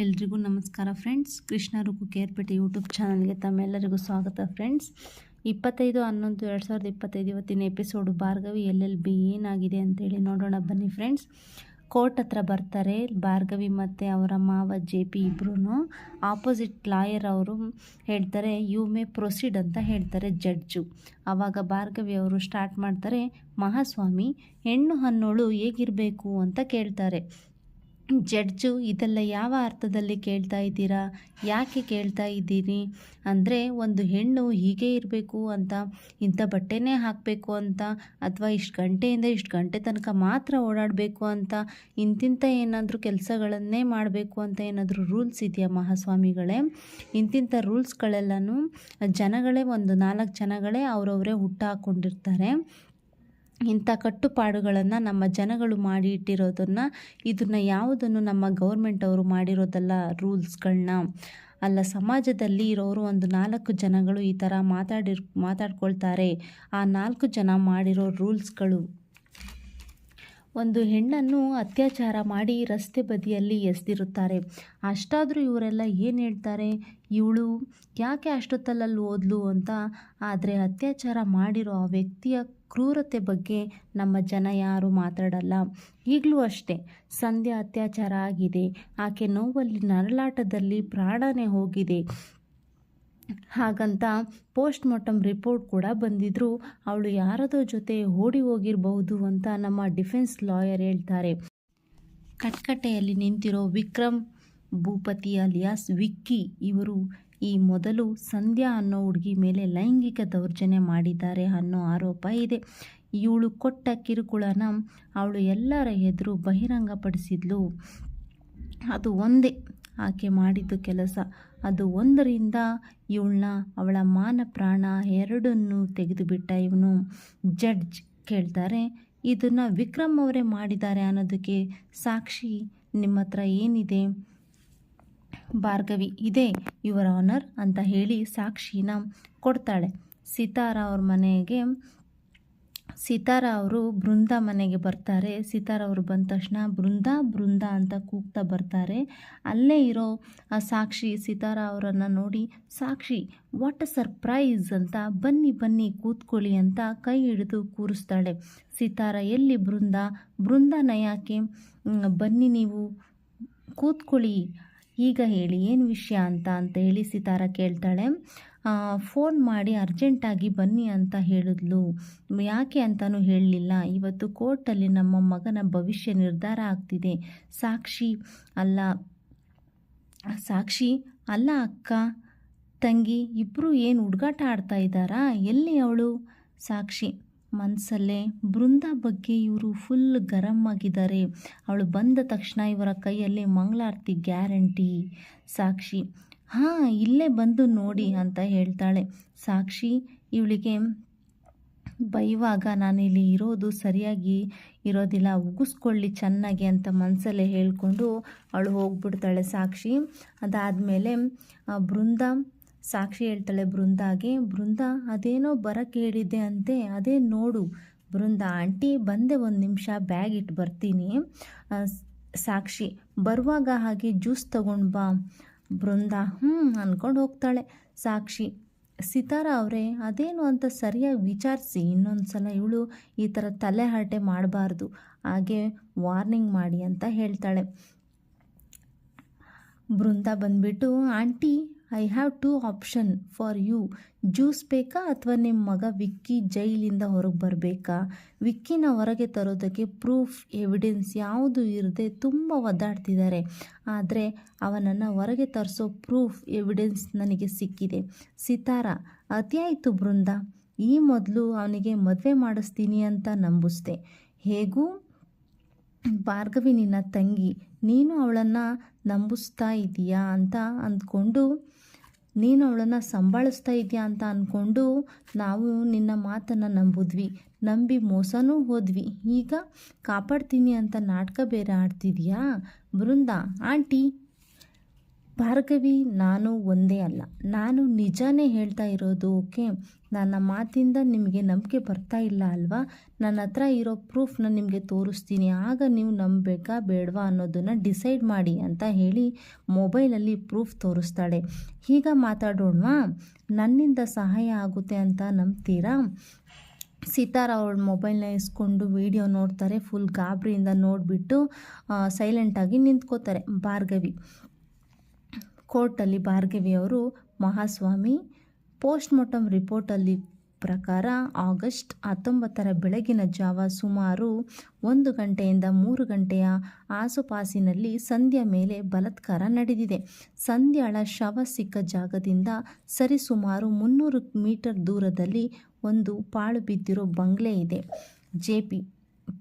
ಎಲ್ರಿಗೂ ನಮಸ್ಕಾರ friends. Krishna Ruku Kerpete YouTube ಚಾನಲ್ಗೆ ತಮ್ಮೆಲ್ಲರಿಗೂ ಸ್ವಾಗತ ಫ್ರೆಂಡ್ಸ್. ಇಪ್ಪತ್ತೈದು, ಹನ್ನೊಂದು, ಎರಡು ಸಾವಿರದ ಇಪ್ಪತ್ತೈದು ಇವತ್ತಿನ ಎಪಿಸೋಡು ಭಾರ್ಗವಿ ಎಲ್ ಬಿ ಏನಾಗಿದೆ ಅಂತೇಳಿ ನೋಡೋಣ ಬನ್ನಿ ಫ್ರೆಂಡ್ಸ್. ಕೋರ್ಟ್ ಹತ್ರ ಬರ್ತಾರೆ. ಭಾರ್ಗವಿ ಮತ್ತು ಅವರ ಮಾವ ಜೆ ಪಿ ಇಬ್ಬರೂ ಆಪೋಸಿಟ್ ಲಾಯರ್ ಅವರು ಹೇಳ್ತಾರೆ, ಯು ಮೇ ಪ್ರೊಸೀಡ್ ಅಂತ ಹೇಳ್ತಾರೆ ಜಡ್ಜು. ಆವಾಗ ಭಾರ್ಗವಿ ಅವರು ಸ್ಟಾರ್ಟ್ ಮಾಡ್ತಾರೆ, ಮಹಾಸ್ವಾಮಿ, ಹೆಣ್ಣು ಹನ್ನೋಳು ಹೇಗಿರಬೇಕು? ಅಂತ ಕೇಳ್ತಾರೆ. ಜಡ್ಜು, ಇದೆಲ್ಲ ಯಾವ ಅರ್ಥದಲ್ಲಿ ಕೇಳ್ತಾ ಇದ್ದೀರಾ? ಯಾಕೆ ಕೇಳ್ತಾ ಇದ್ದೀರಿ? ಅಂದರೆ ಒಂದು ಹೆಣ್ಣು ಹೀಗೆ ಇರಬೇಕು ಅಂತ, ಇಂಥ ಬಟ್ಟೆನೇ ಹಾಕಬೇಕು ಅಂತ, ಅಥವಾ ಇಷ್ಟು ಗಂಟೆಯಿಂದ ಇಷ್ಟು ಗಂಟೆ ತನಕ ಮಾತ್ರ ಓಡಾಡಬೇಕು ಅಂತ, ಇಂತಿಂಥ ಏನಾದರೂ ಕೆಲಸಗಳನ್ನೇ ಮಾಡಬೇಕು ಅಂತ ಏನಾದರೂ ರೂಲ್ಸ್ ಇದೆಯಾ ಮಹಾಸ್ವಾಮಿಗಳೇ? ಇಂತಿಂಥ ರೂಲ್ಸ್ಗಳೆಲ್ಲನೂ ಜನಗಳೇ, ಒಂದು ನಾಲ್ಕು ಜನಗಳೇ ಅವರವರೇ ಹುಟ್ಟಾಕೊಂಡಿರ್ತಾರೆ ಇಂಥ ಕಟ್ಟುಪಾಡುಗಳನ್ನು ನಮ್ಮ ಜನಗಳು ಮಾಡಿ ಇಟ್ಟಿರೋದನ್ನು ಇದನ್ನು ಯಾವುದನ್ನು ನಮ್ಮ ಗೌರ್ಮೆಂಟ್ ಅವರು ಮಾಡಿರೋದಲ್ಲ ರೂಲ್ಸ್ಗಳನ್ನ ಅಲ್ಲ ಸಮಾಜದಲ್ಲಿ ಇರೋರು ಒಂದು ನಾಲ್ಕು ಜನಗಳು ಈ ಥರ ಮಾತಾಡಿರ್, ಮಾತಾಡ್ಕೊಳ್ತಾರೆ, ಆ ನಾಲ್ಕು ಜನ ಮಾಡಿರೋ ರೂಲ್ಸ್ಗಳು. ಒಂದು ಹೆಣ್ಣನ್ನು ಅತ್ಯಾಚಾರ ಮಾಡಿ ರಸ್ತೆ ಬದಿಯಲ್ಲಿ ಎಸೆದಿರುತ್ತಾರೆ. ಅಷ್ಟಾದರೂ ಇವರೆಲ್ಲ ಏನು ಹೇಳ್ತಾರೆ? ಇವಳು ಯಾಕೆ ಅಷ್ಟೊತ್ತಲ್ಲಲ್ಲಿ ಓದ್ಲು ಅಂತ, ಆದರೆ ಅತ್ಯಾಚಾರ ಮಾಡಿರೋ ಆ ವ್ಯಕ್ತಿಯ ಕ್ರೂರತೆ ಬಗ್ಗೆ ನಮ್ಮ ಜನ ಯಾರು ಮಾತಾಡಲ್ಲ. ಈಗಲೂ ಅಷ್ಟೇ, ಸಂಧ್ಯಾ ಅತ್ಯಾಚಾರ ಆಗಿದೆ. ಆಕೆ ನೋವಲ್ಲಿ ನರಳಾಟದಲ್ಲಿ ಪ್ರಾಣನೇ ಹೋಗಿದೆ. ಹಾಗಂತ ಪೋಸ್ಟ್ ಮಾರ್ಟಮ್ ರಿಪೋರ್ಟ್ ಕೂಡ ಬಂದಿದ್ರು ಅವಳು ಯಾರದೋ ಜೊತೆ ಓಡಿ ಹೋಗಿರಬಹುದು ಅಂತ ನಮ್ಮ ಡಿಫೆನ್ಸ್ ಲಾಯರ್ ಹೇಳ್ತಾರೆ. ಕಟ್ಕಟೆಯಲ್ಲಿ ನಿಂತಿರೋ ವಿಕ್ರಮ್ ಭೂಪತಿ ಅಲಿಯಾಸ್ ವಿಕ್ಕಿ ಇವರು ಈ ಮೊದಲು ಸಂಧ್ಯಾ ಅನ್ನೋ ಹುಡುಗಿ ಮೇಲೆ ಲೈಂಗಿಕ ದೌರ್ಜನ್ಯ ಮಾಡಿದ್ದಾರೆ ಅನ್ನೋ ಆರೋಪ ಇದೆ. ಇವಳು ಕೊಟ್ಟ ಕಿರುಕುಳನ ಅವಳು ಎಲ್ಲರ ಎದುರು ಬಹಿರಂಗಪಡಿಸಿದ್ಲು. ಅದು ಒಂದೇ, ಆಕೆ ಮಾಡಿದ್ದು ಕೆಲಸ. ಅದು ಒಂದರಿಂದ ಇವಳನ್ನ ಅವಳ ಮಾನ ಪ್ರಾಣ ಎರಡನ್ನು ತೆಗೆದುಬಿಟ್ಟ ಇವನು. ಜಡ್ಜ್ ಕೇಳ್ತಾರೆ, ಇದನ್ನು ವಿಕ್ರಮ್ ಅವರೇ ಮಾಡಿದ್ದಾರೆ ಅನ್ನೋದಕ್ಕೆ ಸಾಕ್ಷಿ ನಿಮ್ಮ ಹತ್ರ ಏನಿದೆ? ಭಾರ್ಗವಿ, ಇದೆ, ಯುವರ್ ಆನರ್ ಅಂತ ಹೇಳಿ ಸಾಕ್ಷಿನ ಕೊಡ್ತಾಳೆ. ಸಿತಾರ ಅವ್ರ ಮನೆಗೆ, ಸಿತಾರ ಅವರು ಬೃಂದ ಮನೆಗೆ ಬರ್ತಾರೆ. ಸಿತಾರ ಅವರು ಬಂದ ತಕ್ಷಣ ಬೃಂದ ಬೃಂದ ಅಂತ ಕೂಗ್ತಾ ಬರ್ತಾರೆ. ಅಲ್ಲೇ ಇರೋ ಸಾಕ್ಷಿ ಸಿತಾರ ಅವರನ್ನು ನೋಡಿ, ಸಾಕ್ಷಿ ವಾಟ್ ಅ ಸರ್ಪ್ರೈಸ್ ಅಂತ ಬನ್ನಿ ಬನ್ನಿ ಕೂತ್ಕೊಳ್ಳಿ ಅಂತ ಕೈ ಹಿಡಿದು ಕೂರಿಸ್ತಾಳೆ. ಸಿತಾರ, ಎಲ್ಲಿ ಬೃಂದ? ಬೃಂದನ ಯಾಕೆ ಬನ್ನಿ ನೀವು ಕೂತ್ಕೊಳ್ಳಿ. ಈಗ ಹೇಳಿ, ಏನು ವಿಷಯ ಅಂತ ಅಂತ ಹೇಳಿ ಸಿತಾರ ಕೇಳ್ತಾಳೆ. ಫೋನ್ ಮಾಡಿ ಅರ್ಜೆಂಟಾಗಿ ಬನ್ನಿ ಅಂತ ಹೇಳಿದ್ಲು. ಯಾಕೆ ಅಂತಲೂ ಹೇಳಲಿಲ್ಲ. ಇವತ್ತು ಕೋರ್ಟಲ್ಲಿ ನಮ್ಮ ಮಗನ ಭವಿಷ್ಯ ನಿರ್ಧಾರ ಆಗ್ತಿದೆ. ಸಾಕ್ಷಿ ಅಲ್ಲ ಸಾಕ್ಷಿ ಅಲ್ಲ ಅಕ್ಕ, ತಂಗಿ ಇಬ್ಬರು ಏನು ಹುಡುಗಾಟ ಆಡ್ತಾ ಇದ್ದಾರಾ? ಎಲ್ಲಿ ಅವಳು? ಸಾಕ್ಷಿ ಮನಸ್ಸಲ್ಲೇ ಬೃಂದ ಬಗ್ಗೆ ಇವರು ಫುಲ್ ಗರಂ ಆಗಿದ್ದಾರೆ ಅವಳು ಬಂದ ತಕ್ಷಣ ಇವರ ಕೈಯಲ್ಲಿ ಮಂಗಳಾರತಿ ಗ್ಯಾರಂಟಿ. ಸಾಕ್ಷಿ, ಹಾಂ, ಇಲ್ಲೇ ಬಂದು ನೋಡಿ ಅಂತ ಹೇಳ್ತಾಳೆ. ಸಾಕ್ಷಿ, ಇವಳಿಗೆ ಬೈವಾಗ ನಾನಿಲ್ಲಿ ಇರೋದು ಸರಿಯಾಗಿ ಇರೋದಿಲ್ಲ, ಉಗಿಸ್ಕೊಳ್ಳಿ ಚೆನ್ನಾಗಿ ಅಂತ ಮನಸ್ಸಲ್ಲೇ ಹೇಳಿಕೊಂಡು ಅವಳು ಹೋಗ್ಬಿಡ್ತಾಳೆ ಸಾಕ್ಷಿ. ಅದಾದಮೇಲೆ ಬೃಂದ ಸಾಕ್ಷಿ ಹೇಳ್ತಾಳೆ, ಬೃಂದಾಗೆ, ಬೃಂದ, ಅದೇನೋ ಬರಕ್ಕೆ ಹೇಳಿದ್ದೆ ಅಂತೆ, ಅದೇ ನೋಡು. ಬೃಂದ, ಆಂಟಿ, ಬಂದೆ ಒಂದು ನಿಮಿಷ ಬ್ಯಾಗ್ ಇಟ್ಟು ಬರ್ತೀನಿ. ಸಾಕ್ಷಿ, ಬರುವಾಗ ಹಾಗೆ ಜ್ಯೂಸ್ ತಗೊಂಡು ಬಾ. ಬೃಂದ ಹ್ಞೂ ಅಂದ್ಕೊಂಡು ಹೋಗ್ತಾಳೆ. ಸಾಕ್ಷಿ, ಸಿತಾರ ಅವರೇ, ಅದೇನು ಅಂತ ಸರಿಯಾಗಿ ವಿಚಾರಿಸಿ. ಇನ್ನೊಂದು ಸಲ ಇವಳು ಈ ಥರ ತಲೆ ಹರಟೆ ಮಾಡಬಾರ್ದು. ಹಾಗೆ ವಾರ್ನಿಂಗ್ ಮಾಡಿ, ಅಂತ ಹೇಳ್ತಾಳೆ. ಬೃಂದ ಬಂದ್ಬಿಟ್ಟು, aunty I have two option for you juice ಬೇಕಾ ಅಥವಾ ನಿಮ್ಮ ಮಗ ವಿಕ್ಕಿ ಜೈಲಿಂದ ಹೊರಗೆ ಬರಬೇಕಾ? ವಿಕ್ಕಿನ ಹೊರಗೆ ತರೋದಕ್ಕೆ ಪ್ರೂಫ್ ಎವಿಡೆನ್ಸ್ ಯಾವುದು ಇರದೆ ತುಂಬ ಒದ್ದಾಡ್ತಿದ್ದಾರೆ ಆದರೆ ಅವನನ್ನು ಹೊರಗೆ ತರಿಸೋ ಪ್ರೂಫ್ ಎವಿಡೆನ್ಸ್ ನನಗೆ ಸಿಕ್ಕಿದೆ. ಸಿತಾರ ಅತಿಯಾಯಿತು ಬೃಂದ. ಈ ಮೊದಲು ಅವನಿಗೆ ಮದುವೆ ಮಾಡಿಸ್ತೀನಿ ಅಂತ ನಂಬಿಸ್ದೆ. ಹೇಗೂ? ಭಾರ್ಗವಿ ತಂಗಿ. ನೀನು ಅವಳನ್ನು ನಂಬಿಸ್ತಾ ಇದೀಯಾ ಅಂತ ಅಂದ್ಕೊಂಡು, ನೀನು ಅವಳನ್ನು ಸಂಭಾಳಿಸ್ತಾ ಇದೆಯಾ ಅಂತ ಅಂದ್ಕೊಂಡು ನಾವು ನಿನ್ನ ಮಾತನ್ನು ನಂಬಿದ್ವಿ. ನಂಬಿ ಮೋಸನೂ ಹೋದ್ವಿ. ಈಗ ಕಾಪಾಡ್ತೀನಿ ಅಂತ ನಾಟಕ ಬೇರೆ ಆಡ್ತಿದೆಯಾ? ಬೃಂದ ಆಂಟಿ ಭಾರ್ಗವಿ, ನಾನು ಒಂದೇ ಅಲ್ಲ. ನಾನು ನಿಜಾನೇ ಹೇಳ್ತಾ ಇರೋದು, ಓಕೆ? ನನ್ನ ಮಾತಿಂದ ನಿಮಗೆ ನಂಬಿಕೆ ಬರ್ತಾ ಇಲ್ಲ ಅಲ್ವಾ? ನನ್ನ ಹತ್ರ ಇರೋ ಪ್ರೂಫ್ನ ನಿಮಗೆ ತೋರಿಸ್ತೀನಿ. ಆಗ ನೀವು ನಂಬಬೇಕಾ ಬೇಡವಾ ಅನ್ನೋದನ್ನು ಡಿಸೈಡ್ ಮಾಡಿ ಅಂತ ಹೇಳಿ ಮೊಬೈಲಲ್ಲಿ ಪ್ರೂಫ್ ತೋರಿಸ್ತಾಳೆ. ಈಗ ಮಾತಾಡೋಣವಾ? ನನ್ನಿಂದ ಸಹಾಯ ಆಗುತ್ತೆ ಅಂತ ನಂಬ್ತೀರಾ? ಸಿತಾರ ಅವಳ ಮೊಬೈಲ್ನ ಇಸ್ಕೊಂಡು ವಿಡಿಯೋ ನೋಡ್ತಾರೆ, ಫುಲ್ ಗಾಬರಿಯಿಂದ ನೋಡಿಬಿಟ್ಟು ಸೈಲೆಂಟಾಗಿ ನಿಂತ್ಕೋತಾರೆ. ಭಾರ್ಗವಿ ಕೋರ್ಟಲ್ಲಿ ಭಾರ್ಗವಿ ಅವರು, ಮಹಾಸ್ವಾಮಿ ಪೋಸ್ಟ್ಮಾರ್ಟಮ್ ರಿಪೋರ್ಟಲ್ಲಿ ಪ್ರಕಾರ ಆಗಸ್ಟ್ ಹತ್ತೊಂಬತ್ತರ ಬೆಳಗಿನ ಜಾವ ಸುಮಾರು ಒಂದು ಗಂಟೆಯಿಂದ ಮೂರು ಗಂಟೆಯ ಆಸುಪಾಸಿನಲ್ಲಿ ಸಂಧ್ಯಾ ಮೇಲೆ ಬಲತ್ಕಾರ ನಡೆದಿದೆ. ಸಂಧ್ಯಾಳ ಶವ ಸಿಕ್ಕ ಜಾಗದಿಂದ ಸರಿಸುಮಾರು ಮುನ್ನೂರು ಮೀಟರ್ ದೂರದಲ್ಲಿ ಒಂದು ಪಾಳು ಬಿದ್ದಿರೋ ಬಂಗ್ಲೆ ಇದೆ. ಜೆ ಪಿ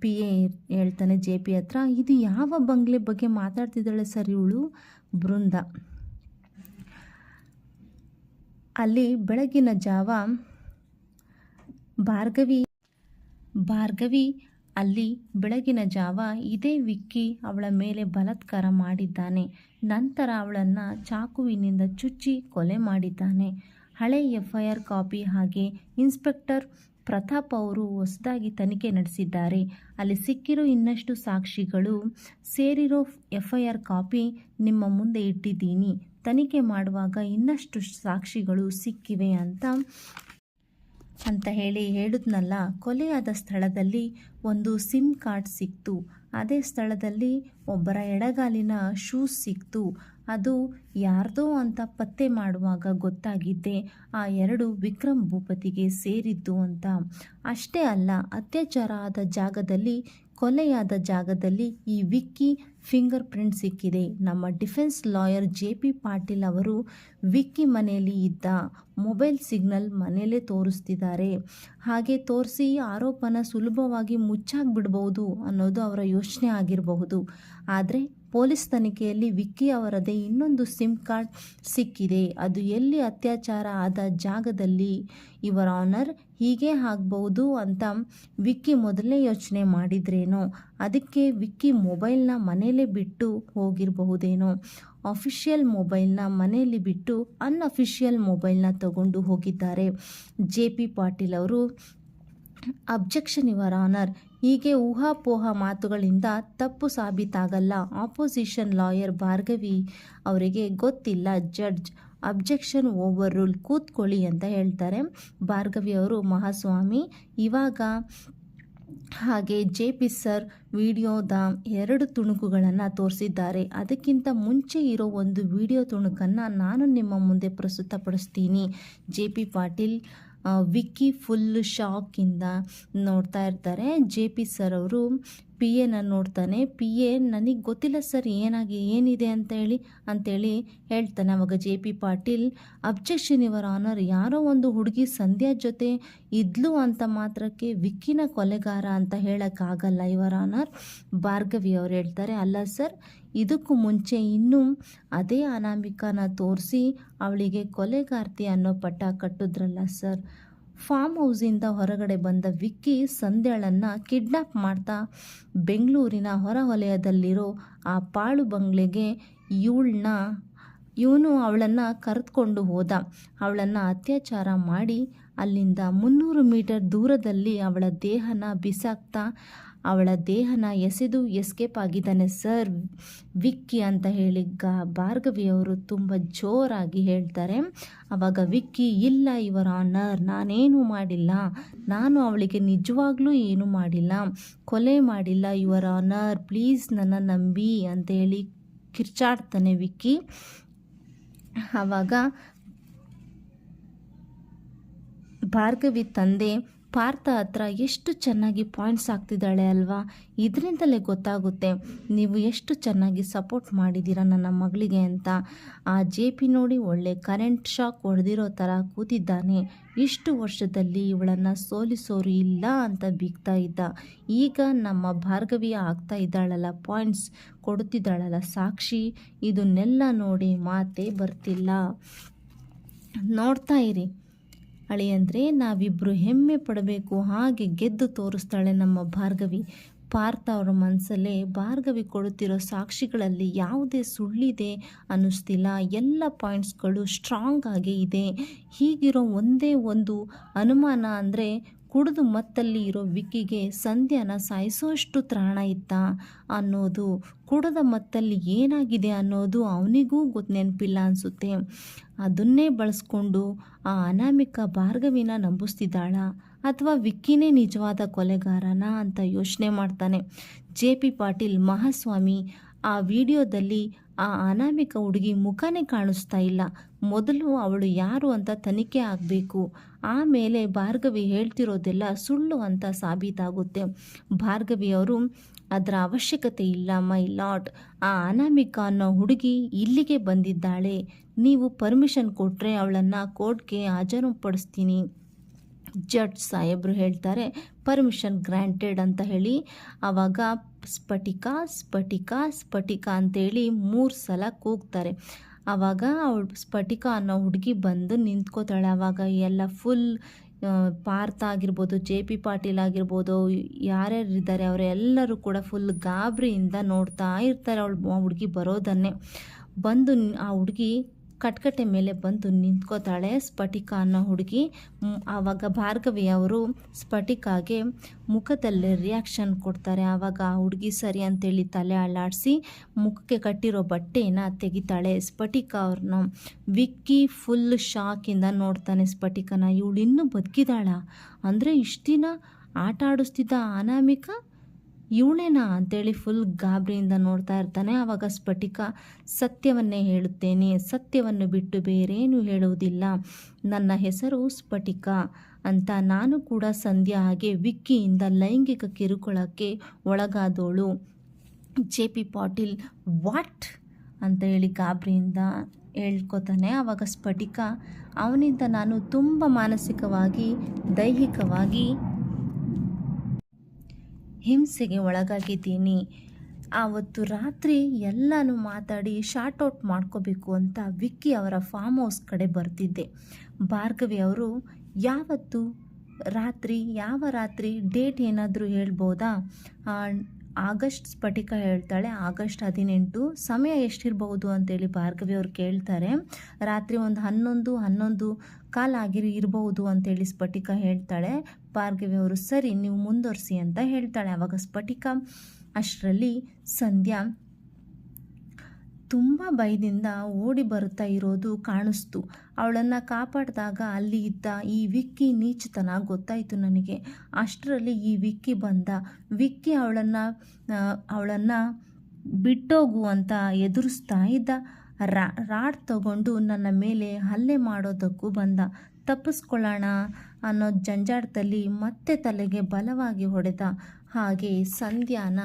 ಪಿ ಎ ಹೇಳ್ತಾನೆ, ಜೆ ಪಿ ಹತ್ರ, ಇದು ಯಾವ ಬಂಗ್ಲೆ ಬಗ್ಗೆ ಮಾತಾಡ್ತಿದ್ದಾಳೆ ಸರಿ ಇವಳು? ಬೃಂದ ಅಲ್ಲಿ ಬೆಳಗಿನ ಜಾವ ಭಾರ್ಗವಿ ಭಾರ್ಗವಿ ಅಲ್ಲಿ ಬೆಳಗಿನ ಜಾವ ಇದೇ ವಿಕ್ಕಿ ಅವಳ ಮೇಲೆ ಬಲತ್ಕಾರ ಮಾಡಿದ್ದಾನೆ. ನಂತರ ಅವಳನ್ನು ಚಾಕುವಿನಿಂದ ಚುಚ್ಚಿ ಕೊಲೆ ಮಾಡಿದ್ದಾನೆ. ಹಳೆ ಎಫ್ ಐ ಆರ್ ಕಾಪಿ ಹಾಗೆ ಇನ್ಸ್ಪೆಕ್ಟರ್ ಪ್ರತಾಪ್ ಅವರು ಹೊಸದಾಗಿ ತನಿಖೆ ನಡೆಸಿದ್ದಾರೆ. ಅಲ್ಲಿ ಸಿಕ್ಕಿರೋ ಇನ್ನಷ್ಟು ಸಾಕ್ಷಿಗಳು ಸೇರಿರೋ ಎಫ್ ಐ ಆರ್ ಕಾಪಿ ನಿಮ್ಮ ಮುಂದೆ ಇಟ್ಟಿದ್ದೀನಿ. ತನಿಖೆ ಮಾಡುವಾಗ ಇನ್ನಷ್ಟು ಸಾಕ್ಷಿಗಳು ಸಿಕ್ಕಿವೆ ಅಂತ ಅಂತ ಹೇಳಿ ಹೇಳಿದ್ನಲ್ಲ. ಕೊಲೆಯಾದ ಸ್ಥಳದಲ್ಲಿ ಒಂದು ಸಿಮ್ ಕಾರ್ಡ್ ಸಿಕ್ತು. ಅದೇ ಸ್ಥಳದಲ್ಲಿ ಒಬ್ಬರ ಎಡಗಾಲಿನ ಶೂಸ್ ಸಿಕ್ತು. ಅದು ಯಾರ್ದೋ ಅಂತ ಪತ್ತೆ ಮಾಡುವಾಗ ಗೊತ್ತಾಗಿದ್ದೆ. ಆ ಎರಡು ವಿಕ್ರಮ್ ಭೂಪತಿಗೆ ಸೇರಿದ್ದು ಅಂತ. ಅಷ್ಟೇ ಅಲ್ಲ, ಅತ್ಯಾಚಾರ ಆದ ಜಾಗದಲ್ಲಿ ಕೊಲೆಯಾದ ಜಾಗದಲ್ಲಿ ಈ ವಿಕ್ಕಿ ಫಿಂಗರ್ ಪ್ರಿಂಟ್ ಸಿಕ್ಕಿದೆ. ನಮ್ಮ defence lawyer J P Patil ಅವರು ವಿಕ್ಕಿ ಮನೆಯಲ್ಲಿ ಇದ್ದ ಮೊಬೈಲ್ ಸಿಗ್ನಲ್ ಮನೆಯಲ್ಲೇ ತೋರಿಸ್ತಿದ್ದಾರೆ. ಹಾಗೆ ತೋರಿಸಿ ಆರೋಪನ ಸುಲಭವಾಗಿ ಮುಚ್ಚಾಕ್ಬಿಡ್ಬೋದು ಅನ್ನೋದು ಅವರ ಯೋಚನೆ ಆಗಿರಬಹುದು. ಆದರೆ ಪೊಲೀಸ್ ತನಿಖೆಯಲ್ಲಿ ವಿಕ್ಕಿ ಅವರದೇ ಇನ್ನೊಂದು ಸಿಮ್ ಕಾರ್ಡ್ ಸಿಕ್ಕಿದೆ. ಅದು ಎಲ್ಲಿ ಅತ್ಯಾಚಾರ ಆದ ಜಾಗದಲ್ಲಿ ಇವರ ಆನರ್ ಹೀಗೆ ಆಗ್ಬೋದು ಅಂತ ವಿಕ್ಕಿ ಮೊದಲನೇ ಯೋಚನೆ ಮಾಡಿದ್ರೇನೋ? ಅದಕ್ಕೆ ವಿಕ್ಕಿ ಮೊಬೈಲ್ನ ಮನೇಲೇ ಬಿಟ್ಟು ಹೋಗಿರಬಹುದೇನೋ? ಅಫಿಷಿಯಲ್ ಮೊಬೈಲ್ನ ಮನೆಯಲ್ಲಿ ಬಿಟ್ಟು ಅನ್ಅಫಿಷಿಯಲ್ ಮೊಬೈಲ್ನ ತಗೊಂಡು ಹೋಗಿದ್ದಾರೆ. ಜೆ ಪಿ ಪಾಟೀಲ್ ಅವರು ಅಬ್ಜೆಕ್ಷನ್ ಯುವರ್ ಆನರ್ ಹೀಗೆ ಊಹಾಪೋಹ ಮಾತುಗಳಿಂದ ತಪ್ಪು ಸಾಬೀತಾಗಲ್ಲ ಆಪೋಸಿಷನ್ ಲಾಯರ್ ಭಾರ್ಗವಿ ಅವರಿಗೆ ಗೊತ್ತಿಲ್ಲ ಜಡ್ಜ್ ಅಬ್ಜೆಕ್ಷನ್ ಓವರ್ ರೂಲ್ ಕೂತ್ಕೊಳ್ಳಿ ಅಂತ ಹೇಳ್ತಾರೆ ಭಾರ್ಗವಿ ಅವರು ಮಹಾಸ್ವಾಮಿ. ಇವಾಗ ಹಾಗೆ ಜೆ ಪಿ ಸರ್ ವಿಡಿಯೋದ ಎರಡು ತುಣುಕುಗಳನ್ನು ತೋರಿಸಿದ್ದಾರೆ. ಅದಕ್ಕಿಂತ ಮುಂಚೆ ಇರೋ ಒಂದು ವಿಡಿಯೋ ತುಣುಕನ್ನು ನಾನು ನಿಮ್ಮ ಮುಂದೆ ಪ್ರಸ್ತುತಪಡಿಸ್ತೀನಿ. J P Patil Vicky full ಶಾಕಿಂದ ನೋಡ್ತಾ ಇರ್ತಾರೆ. ಜೆ ಪಿ ಸರ್ ಅವರು ಪಿ ಎನ ನೋಡ್ತಾನೆ. ಪಿ ಎ ನನಗೆ ಗೊತ್ತಿಲ್ಲ ಸರ್ ಏನಾಗಿ ಏನಿದೆ ಅಂತ ಹೇಳಿ ಅಂತೇಳಿ ಹೇಳ್ತಾನೆ ಅವಾಗ J P Patil. Objection your honour ಯಾರೋ ಒಂದು ಹುಡುಗಿ ಸಂಧ್ಯಾ ಜೊತೆ ಇದ್ಲು ಅಂತ ಮಾತ್ರಕ್ಕೆ ವಿಕ್ಕಿನ ಕೊಲೆಗಾರ ಅಂತ ಹೇಳೋಕ್ಕಾಗಲ್ಲ ಇವರ್ ಆನರ್ ಭಾರ್ಗವಿ ಅವ್ರು ಹೇಳ್ತಾರೆ, ಅಲ್ಲ ಸರ್ ಇದಕ್ಕೂ ಮುಂಚೆ ಇನ್ನೂ ಅದೇ ಅನಾಮಿಕಾನ ತೋರಿಸಿ ಅವಳಿಗೆ ಕೊಲೆಗಾರ್ತಿ ಅನ್ನೋ ಪಟ್ಟ ಕಟ್ಟಿದ್ರಲ್ಲ ಸರ್. ಫಾರ್ಮ್ ಹೌಸಿಂದ ಹೊರಗಡೆ ಬಂದ ವಿಕ್ಕಿ ಸಂಧ್ಯಾಳನ್ನು ಕಿಡ್ನಾಪ್ ಮಾಡ್ತಾ ಬೆಂಗಳೂರಿನ ಹೊರವಲಯದಲ್ಲಿರೋ ಆ ಪಾಳು ಬಂಗ್ಲೆಗೆ ಇವಳನ್ನ, ಇವನು ಅವಳನ್ನು ಕರೆದುಕೊಂಡು ಹೋದ. ಅವಳನ್ನು ಅತ್ಯಾಚಾರ ಮಾಡಿ ಅಲ್ಲಿಂದ ಮುನ್ನೂರು ಮೀಟರ್ ದೂರದಲ್ಲಿ ಅವಳ ದೇಹನ ಬಿಸಾಕ್ತಾ ಅವಳ ದೇಹನ ಎಸೆದು ಎಸ್ಕೇಪ್ ಆಗಿದ್ದಾನೆ ಸರ್ ವಿಕ್ಕಿ ಅಂತ ಹೇಳಿ ಗಾ ಭಾರ್ಗವಿ ಅವರು ತುಂಬ ಜೋರಾಗಿ ಹೇಳ್ತಾರೆ. ಆವಾಗ ವಿಕ್ಕಿ, ಇಲ್ಲ ಇವರ ಆನರ್, ನಾನೇನು ಮಾಡಿಲ್ಲ. ನಾನು ಅವಳಿಗೆ ನಿಜವಾಗ್ಲೂ ಏನು ಮಾಡಿಲ್ಲ. ಕೊಲೆ ಮಾಡಿಲ್ಲ ಇವರ ಆನರ್, ಪ್ಲೀಸ್ ನನ್ನ ನಂಬಿ ಅಂತ ಹೇಳಿ ಕಿರ್ಚಾಡ್ತಾನೆ ವಿಕ್ಕಿ. ಆವಾಗ ಭಾರ್ಗವಿ ತಂದೆ ಪಾರ್ಥ ಹತ್ರ ಎಷ್ಟು ಚೆನ್ನಾಗಿ ಪಾಯಿಂಟ್ಸ್ ಆಗ್ತಿದ್ದಾಳೆ ಅಲ್ವಾ? ಇದರಿಂದಲೇ ಗೊತ್ತಾಗುತ್ತೆ ನೀವು ಎಷ್ಟು ಚೆನ್ನಾಗಿ ಸಪೋರ್ಟ್ ಮಾಡಿದ್ದೀರಾ ನನ್ನ ಮಗಳಿಗೆ ಅಂತ. ಆ ಜೆ ಪಿ ನೋಡಿ ಒಳ್ಳೆ ಕರೆಂಟ್ ಶಾಕ್ ಹೊಡೆದಿರೋ ಥರ ಕೂತಿದ್ದಾನೆ. ಇಷ್ಟು ವರ್ಷದಲ್ಲಿ ಇವಳನ್ನು ಸೋಲಿಸೋರು ಇಲ್ಲ ಅಂತ ಬಿಗ್ತಾ ಇದ್ದ. ಈಗ ನಮ್ಮ ಭಾರ್ಗವಿ ಆಗ್ತಾ ಇದ್ದಾಳಲ್ಲ ಪಾಯಿಂಟ್ಸ್ ಕೊಡುತ್ತಿದ್ದಾಳಲ್ಲ ಸಾಕ್ಷಿ, ಇದನ್ನೆಲ್ಲ ನೋಡಿ ಮಾತೇ ಬರ್ತಿಲ್ಲ. ನೋಡ್ತಾ ಇರಿ. ಅಳಿಯಂದ್ರೆ ನಾವಿಬ್ಬರು ಹೆಮ್ಮೆ ಪಡಬೇಕು ಹಾಗೆ ಗೆದ್ದು ತೋರಿಸ್ತಾಳೆ ನಮ್ಮ ಭಾರ್ಗವಿ. ಪಾರ್ಥ ಅವರ ಮನಸ್ಸಲ್ಲೇ ಭಾರ್ಗವಿ ಕೊಡುತ್ತಿರೋ ಸಾಕ್ಷಿಗಳಲ್ಲಿ ಯಾವುದೇ ಸುಳ್ಳಿದೆ ಅನ್ನಿಸ್ತಿಲ್ಲ. ಎಲ್ಲ ಪಾಯಿಂಟ್ಸ್ಗಳು ಸ್ಟ್ರಾಂಗ್ ಆಗಿ ಇದೆ. ಹೀಗಿರೋ ಒಂದೇ ಒಂದು ಅನುಮಾನ ಅಂದರೆ ಕುಡಿದು ಮತ್ತಲ್ಲಿ ಇರೋ ವಿಕ್ಕಿಗೆ ಸಂಧ್ಯಾನ ಸಾಯಿಸೋಷ್ಟು ತ್ರಾಣ ಇತ್ತ ಅನ್ನೋದು, ಕುಡದ ಮತ್ತಲ್ಲಿ ಏನಾಗಿದೆ ಅನ್ನೋದು ಅವನಿಗೂ ಗೊತ್ತು ನೆನಪಿಲ್ಲ ಅನಿಸುತ್ತೆ. ಅದನ್ನೇ ಬಳಸ್ಕೊಂಡು ಆ ಅನಾಮಿಕ ಭಾರ್ಗವಿನ ನಂಬಿಸ್ತಿದ್ದಾಳ. ಅಥವಾ ವಿಕ್ಕಿನೇ ನಿಜವಾದ ಕೊಲೆಗಾರನ ಅಂತ ಯೋಚನೆ ಮಾಡ್ತಾನೆ. ಜೆ ಪಿ ಪಾಟೀಲ್ ಮಹಾಸ್ವಾಮಿ ಆ ವಿಡಿಯೋದಲ್ಲಿ ಆ ಅನಾಮಿಕ ಹುಡುಗಿ ಮುಖನೇ ಕಾಣಿಸ್ತಾ ಇಲ್ಲ. ಮೊದಲು ಅವಳು ಯಾರು ಅಂತ ತನಿಖೆ ಆಗಬೇಕು. ಆಮೇಲೆ ಭಾರ್ಗವಿ ಹೇಳ್ತಿರೋದೆಲ್ಲ ಸುಳ್ಳು ಅಂತ ಸಾಬೀತಾಗುತ್ತೆ. ಭಾರ್ಗವಿಯವರು ಅದರ ಅವಶ್ಯಕತೆ ಇಲ್ಲ, ಮೈ ಲಾಟ್ ಆ ಅನಾಮಿಕ ಅನ್ನೋ ಹುಡುಗಿ ಇಲ್ಲಿಗೆ ಬಂದಿದ್ದಾಳೆ. ನೀವು ಪರ್ಮಿಷನ್ ಕೊಟ್ಟರೆ ಅವಳನ್ನು ಕೋರ್ಟ್ಗೆ ಹಾಜರುಪಡಿಸ್ತೀನಿ. ಜಡ್ಜ್ ಸಾಹೇಬರು ಹೇಳ್ತಾರೆ, ಪರ್ಮಿಷನ್ ಗ್ರ್ಯಾಂಟೆಡ್ ಅಂತ ಹೇಳಿ. ಆವಾಗ ಸ್ಫಟಿಕ ಸ್ಫಟಿಕ ಸ್ಫಟಿಕ ಅಂತೇಳಿ ಮೂರು ಸಲ ಕೂಗ್ತಾರೆ. ಆವಾಗ ಅವಳು ಸ್ಫಟಿಕ ಅನ್ನೋ ಹುಡುಗಿ ಬಂದು ನಿಂತ್ಕೋತಾಳೆ. ಆವಾಗ ಎಲ್ಲ ಫುಲ್ ಪಾರ್ಥ ಆಗಿರ್ಬೋದು, ಜೆ ಪಿ ಪಾಟೀಲ್ ಆಗಿರ್ಬೋದು, ಯಾರ್ಯಾರು ಇದ್ದಾರೆ ಅವರೆಲ್ಲರೂ ಕೂಡ ಫುಲ್ ಗಾಬರಿಯಿಂದ ನೋಡ್ತಾ ಇರ್ತಾರೆ ಅವಳು ಹುಡುಗಿ ಬರೋದನ್ನೇ. ಬಂದು ಆ ಹುಡುಗಿ ಕಟ್ಕಟೆ ಮೇಲೆ ಬಂದು ನಿಂತ್ಕೋತಾಳೆ. ಸ್ಫಟಿಕ ಅನ್ನೋ ಹುಡುಗಿ ಆವಾಗ ಭಾರ್ಗವಿ ಅವರು ಸ್ಫಟಿಕಾಗೆ ಮುಖದಲ್ಲಿ ರಿಯಾಕ್ಷನ್ ಕೊಡ್ತಾರೆ. ಆವಾಗ ಆ ಹುಡುಗಿ ಸರಿ ಅಂತೇಳಿ ತಲೆ ಅಲ್ಲಾಡಿಸಿ ಮುಖಕ್ಕೆ ಕಟ್ಟಿರೋ ಬಟ್ಟೆನ ತೆಗಿತಾಳೆ. ಸ್ಫಟಿಕ ಅವ್ರನ್ನ ವಿಕ್ಕಿ ಫುಲ್ ಶಾಕಿಂದ ನೋಡ್ತಾನೆ ಸ್ಫಟಿಕನ. ಇವಳು ಇನ್ನೂ ಬದುಕಿದಾಳ? ಅಂದರೆ ಇಷ್ಟು ದಿನ ಆಟ ಆಡಿಸ್ತಿದ್ದ ಅನಾಮಿಕ? ಇವಳೇನಾ ಅಂತೇಳಿ ಫುಲ್ ಗಾಬರಿಯಿಂದ ನೋಡ್ತಾ ಇರ್ತಾನೆ. ಆವಾಗ ಸ್ಫಟಿಕ ಸತ್ಯವನ್ನೇ ಹೇಳುತ್ತೇನೆ. ಸತ್ಯವನ್ನು ಬಿಟ್ಟು ಬೇರೇನು ಹೇಳುವುದಿಲ್ಲ. ನನ್ನ ಹೆಸರು ಸ್ಫಟಿಕ ಅಂತ ನಾನು ಕೂಡ ಸಂಧ್ಯಾ ಹಾಗೆ ವಿಕ್ಕಿಯಿಂದ ಲೈಂಗಿಕ ಕಿರುಕುಳಕ್ಕೆ ಒಳಗಾದೋಳು. J P Patil, what? ಅಂತ ಹೇಳಿ ಗಾಬರಿಯಿಂದ ಹೇಳ್ಕೊತಾನೆ. ಆವಾಗ ಸ್ಫಟಿಕ, ಅವನಿಂದ ನಾನು ತುಂಬ ಮಾನಸಿಕವಾಗಿ, ದೈಹಿಕವಾಗಿ ಹಿಂಸೆಗೆ ಒಳಗಾಗಿದ್ದೀನಿ. ಆವತ್ತು ರಾತ್ರಿ ಎಲ್ಲನೂ ಮಾತಾಡಿ ಶಾರ್ಟ್ ಔಟ್ ಮಾಡ್ಕೋಬೇಕು ಅಂತ ವಿಕ್ಕಿ ಅವರ ಫಾರ್ಮ್ ಹೌಸ್ ಕಡೆ ಬರ್ತಿದ್ದೆ. ಭಾರ್ಗವಿ ಅವರು, ಯಾವತ್ತು? ರಾತ್ರಿ? ಯಾವ ರಾತ್ರಿ? ಡೇಟ್ ಏನಾದರೂ ಹೇಳ್ಬೋದಾ? ಆಗಸ್ಟ್ ಸ್ಫಟಿಕ ಹೇಳ್ತಾಳೆ, ಆಗಸ್ಟ್ ಹದಿನೆಂಟು. ಸಮಯ ಎಷ್ಟಿರಬಹುದು ಅಂತೇಳಿ ಭಾರ್ಗವಿ ಅವ್ರು ಕೇಳ್ತಾರೆ. ರಾತ್ರಿ ಒಂದು ಹನ್ನೊಂದು ಹನ್ನೊಂದು ಕಾಲ ಆಗಿರಿ ಇರಬಹುದು ಅಂತೇಳಿ ಸ್ಫಟಿಕ ಹೇಳ್ತಾಳೆ. ಭಾರ್ಗವಿ ಅವರು, ಸರಿ, ನೀವು ಮುಂದುವರಿಸಿ ಅಂತ ಹೇಳ್ತಾಳೆ. ಆವಾಗ ಸ್ಫಟಿಕ ಅಷ್ಟರಲ್ಲಿ ಸಂಧ್ಯಾ ತುಂಬ ಭಯದಿಂದ ಓಡಿ ಬರುತ್ತಾ ಇರೋದು ಕಾಣಿಸ್ತು. ಅವಳನ್ನು ಕಾಪಾಡಿದಾಗ ಅಲ್ಲಿ ಇದ್ದ ಈ ವಿಕ್ಕಿ ನೀಚತನ ಗೊತ್ತಾಯಿತು ನನಗೆ. ಅಷ್ಟರಲ್ಲಿ ಈ ವಿಕ್ಕಿ ಬಂದ. ವಿಕ್ಕಿ ಅವಳನ್ನು ಅವಳನ್ನು ಬಿಟ್ಟೋಗು ಅಂತ ಎದುರಿಸ್ತಾ ಇದ್ದ. ರಾಡ್ ತಗೊಂಡು ನನ್ನ ಮೇಲೆ ಹಲ್ಲೆ ಮಾಡೋದಕ್ಕೂ ಬಂದ. ತಪ್ಪಿಸ್ಕೊಳ್ಳೋಣ ಅನ್ನೋ ಜಂಜಾಟದಲ್ಲಿ ಮತ್ತೆ ತಲೆಗೆ ಬಲವಾಗಿ ಹೊಡೆದ. ಹಾಗೆ ಸಂಧ್ಯಾನ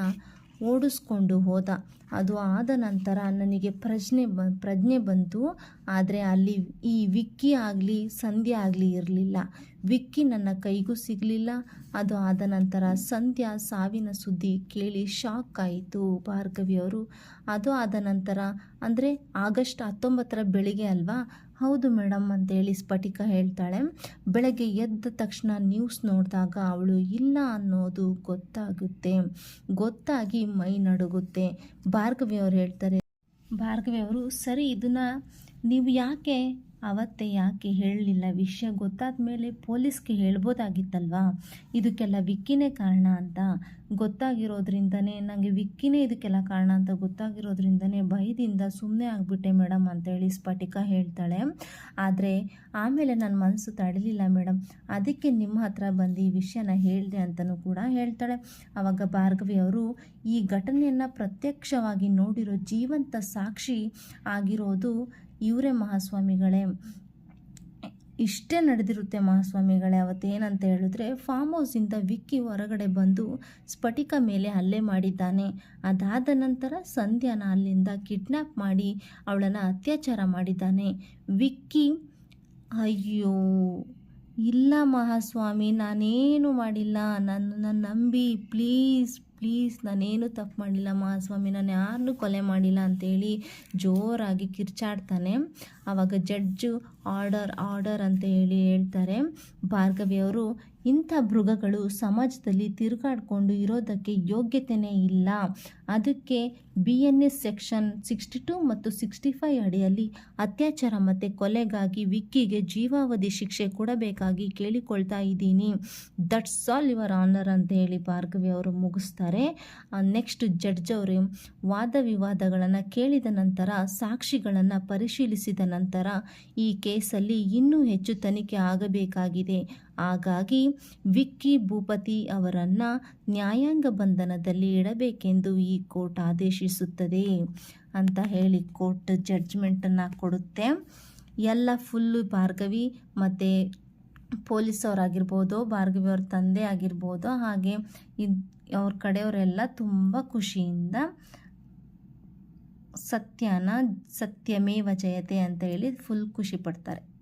ಓಡಿಸ್ಕೊಂಡು ಹೋದ. ಅದು ಆದ ನಂತರ ನನಗೆ ಪ್ರಜ್ಞೆ ಬ, ಪ್ರಜ್ಞೆ ಬಂತು. ಆದರೆ ಅಲ್ಲಿ ಈ ವಿಕ್ಕಿ ಆಗಲಿ, ಸಂಧ್ಯಾ ಆಗಲಿ ಇರಲಿಲ್ಲ. ವಿಕ್ಕಿ ನನ್ನ ಕೈಗೂ ಸಿಗಲಿಲ್ಲ. ಅದು ಆದ ನಂತರ ಸಂಧ್ಯಾ ಸಾವಿನ ಸುದ್ದಿ ಕೇಳಿ ಶಾಕ್ ಆಯಿತು ಭಾರ್ಗವಿಯವರು ಅದು ಆದ ನಂತರ, ಅಂದರೆ ಆಗಸ್ಟ್ ಹತ್ತೊಂಬತ್ತರ ಬೆಳಿಗ್ಗೆ ಅಲ್ವಾ? ಹೌದು ಮೇಡಮ್ ಅಂತೇಳಿ ಸ್ಫಟಿಕ ಹೇಳ್ತಾಳೆ. ಬೆಳಗ್ಗೆ ಎದ್ದ ತಕ್ಷಣ ನ್ಯೂಸ್ ನೋಡಿದಾಗ ಅವಳು ಇಲ್ಲ ಅನ್ನೋದು ಗೊತ್ತಾಗುತ್ತೆ. ಗೊತ್ತಾಗಿ ಮೈ ನಡುಗುತ್ತೆ. ಭಾರ್ಗವಿಯವರು ಹೇಳ್ತಾರೆ ಭಾರ್ಗವಿಯವರು ಸರಿ, ಇದನ್ನು ನೀವು ಯಾಕೆ ಅವತ್ತೇ ಯಾಕೆ ಹೇಳಲಿಲ್ಲ? ವಿಷಯ ಗೊತ್ತಾದ ಮೇಲೆ ಪೊಲೀಸ್ಗೆ ಹೇಳ್ಬೋದಾಗಿತ್ತಲ್ವಾ? ಇದಕ್ಕೆಲ್ಲ ವಿಕ್ಕಿನೇ ಕಾರಣ ಅಂತ ಗೊತ್ತಾಗಿರೋದ್ರಿಂದನೇ ನನಗೆ ವಿಕ್ಕಿನೇ ಇದಕ್ಕೆಲ್ಲ ಕಾರಣ ಅಂತ ಗೊತ್ತಾಗಿರೋದ್ರಿಂದನೇ ಭಯದಿಂದ ಸುಮ್ಮನೆ ಆಗಿಬಿಟ್ಟೆ ಮೇಡಮ್ ಅಂತೇಳಿ ಸ್ಫಟಿಕ ಹೇಳ್ತಾಳೆ. ಆದರೆ ಆಮೇಲೆ ನನ್ನ ಮನಸ್ಸು ತಡಲಿಲ್ಲ ಮೇಡಮ್ ಅದಕ್ಕೆ ನಿಮ್ಮ ಹತ್ರ ಬಂದು ಈ ವಿಷಯನ ಹೇಳಿದೆ ಅಂತಲೂ ಕೂಡ ಹೇಳ್ತಾಳೆ. ಆವಾಗ ಭಾರ್ಗವಿ ಅವರು, ಈ ಘಟನೆಯನ್ನು ಪ್ರತ್ಯಕ್ಷವಾಗಿ ನೋಡಿರೋ ಜೀವಂತ ಸಾಕ್ಷಿ ಆಗಿರೋದು ಇವರೇ ಮಹಾಸ್ವಾಮಿಗಳೇ, ಇಷ್ಟೇ ನಡೆದಿರುತ್ತೆ ಮಹಾಸ್ವಾಮಿಗಳೇ, ಅವತ್ತೇನಂತ ಹೇಳಿದ್ರೆ ಫಾರ್ಮ್ ಹೌಸಿಂದ ವಿಕ್ಕಿ ಹೊರಗಡೆ ಬಂದು ಸ್ಫಟಿಕ ಮೇಲೆ ಹಲ್ಲೆ ಮಾಡಿದ್ದಾನೆ. ಅದಾದ ನಂತರ ಸಂಧ್ಯಾನ ಅಲ್ಲಿಂದ ಕಿಡ್ನ್ಯಾಪ್ ಮಾಡಿ ಅವಳನ್ನು ಅತ್ಯಾಚಾರ ಮಾಡಿದ್ದಾನೆ. ವಿಕ್ಕಿ, ಅಯ್ಯೋ, ಇಲ್ಲ ಮಹಾಸ್ವಾಮಿ, ನಾನೇನು ಮಾಡಿಲ್ಲ ನನ್ನ ನಂಬಿ ಪ್ಲೀಸ್ ಪ್ಲೀಸ್ ನಾನೇನು ತಪ್ಪು ಮಾಡಿಲ್ಲ ಮಹಾಸ್ವಾಮಿ ನಾನು ಯಾರನ್ನೂ ಕೊಲೆ ಮಾಡಿಲ್ಲ ಅಂತೇಳಿ ಜೋರಾಗಿ ಕಿರ್ಚಾಡ್ತಾನೆ. ಆವಾಗ ಜಡ್ಜು ಆರ್ಡರ್ ಆರ್ಡರ್ ಅಂತ ಹೇಳಿ ಹೇಳ್ತಾರೆ. ಭಾರ್ಗವಿಯವರು ಇಂಥ ಮೃಗಗಳು ಸಮಾಜದಲ್ಲಿ ತಿರುಗಾಡಿಕೊಂಡು ಇರೋದಕ್ಕೆ ಯೋಗ್ಯತೆಯೇ ಇಲ್ಲ. ಅದಕ್ಕೆ B N S section sixty two ಮತ್ತು ಸಿಕ್ಸ್ಟಿ ಫೈವ್ ಅಡಿಯಲ್ಲಿ ಅತ್ಯಾಚಾರ ಮತ್ತು ಕೊಲೆಗಾಗಿ ವಿಕ್ಕಿಗೆ ಜೀವಾವಧಿ ಶಿಕ್ಷೆ ಕೊಡಬೇಕಾಗಿ ಕೇಳಿಕೊಳ್ತಾ ಇದ್ದೀನಿ. ದಟ್ಸ್ ಆಲ್ ಯುವರ್ ಆನರ್ ಅಂತ ಹೇಳಿ ಭಾರ್ಗವಿ ಅವರು ಮುಗಿಸ್ತಾರೆ. ನೆಕ್ಸ್ಟ್ ಜಡ್ಜ್ ಅವರು ವಾದ ವಿವಾದಗಳನ್ನು ಕೇಳಿದ ನಂತರ ಸಾಕ್ಷಿಗಳನ್ನು ಪರಿಶೀಲಿಸಿದ ನಂತರ ಈ ಕೇಸಲ್ಲಿ ಇನ್ನೂ ಹೆಚ್ಚು ತನಿಖೆ ಆಗಬೇಕಾಗಿದೆ. ಹಾಗಾಗಿ ವಿಕ್ಕಿ ಭೂಪತಿ ಅವರನ್ನು ನ್ಯಾಯಾಂಗ ಬಂಧನದಲ್ಲಿ ಇಡಬೇಕೆಂದು ಈ ಕೋರ್ಟ್ ಆದೇಶಿಸುತ್ತದೆ ಅಂತ ಹೇಳಿ ಕೋರ್ಟ್ ಜಡ್ಜ್ಮೆಂಟನ್ನು ಕೊಡುತ್ತೆ. ಎಲ್ಲ ಫುಲ್ಲು ಭಾರ್ಗವಿ ಮತ್ತು ಪೊಲೀಸವರಾಗಿರ್ಬೋದು ಭಾರ್ಗವಿ ಅವ್ರ ತಂದೆ ಆಗಿರ್ಬೋದು, ಹಾಗೆ ಇದು ಅವ್ರ ಕಡೆಯವರೆಲ್ಲ ತುಂಬ ಖುಷಿಯಿಂದ ಸತ್ಯನ ಸತ್ಯಮೇವ ಜಯತೆ ಅಂತ ಹೇಳಿ ಫುಲ್ ಖುಷಿ ಪಡ್ತಾರೆ.